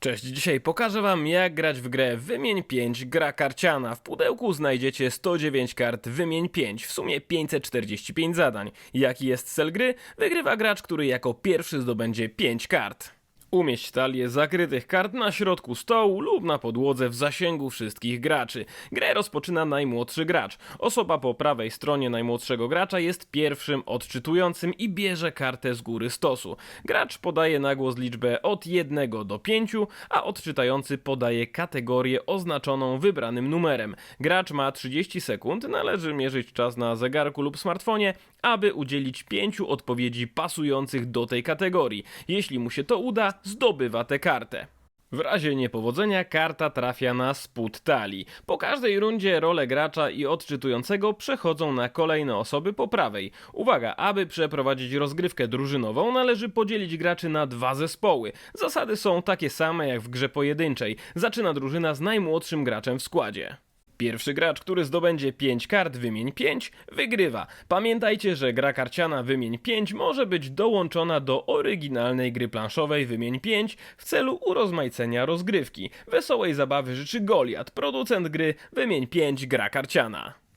Cześć, dzisiaj pokażę wam jak grać w grę Wymień 5 gra karciana. W pudełku znajdziecie 109 kart Wymień 5, w sumie 545 zadań. Jaki jest cel gry? Wygrywa gracz, który jako pierwszy zdobędzie 5 kart. Umieść talię zakrytych kart na środku stołu lub na podłodze w zasięgu wszystkich graczy. Grę rozpoczyna najmłodszy gracz. Osoba po prawej stronie najmłodszego gracza jest pierwszym odczytującym i bierze kartę z góry stosu. Gracz podaje na głos liczbę od 1 do 5, a odczytający podaje kategorię oznaczoną wybranym numerem. Gracz ma 30 sekund, należy mierzyć czas na zegarku lub smartfonie, aby udzielić pięciu odpowiedzi pasujących do tej kategorii. Jeśli mu się to uda, zdobywa tę kartę. W razie niepowodzenia karta trafia na spód talii. Po każdej rundzie role gracza i odczytującego przechodzą na kolejne osoby po prawej. Uwaga, aby przeprowadzić rozgrywkę drużynową należy podzielić graczy na dwa zespoły. Zasady są takie same jak w grze pojedynczej. Zaczyna drużyna z najmłodszym graczem w składzie. Pierwszy gracz, który zdobędzie 5 kart wymień 5, wygrywa. Pamiętajcie, że gra karciana wymień 5 może być dołączona do oryginalnej gry planszowej wymień 5 w celu urozmaicenia rozgrywki. Wesołej zabawy życzy Goliat, producent gry wymień 5 gra karciana.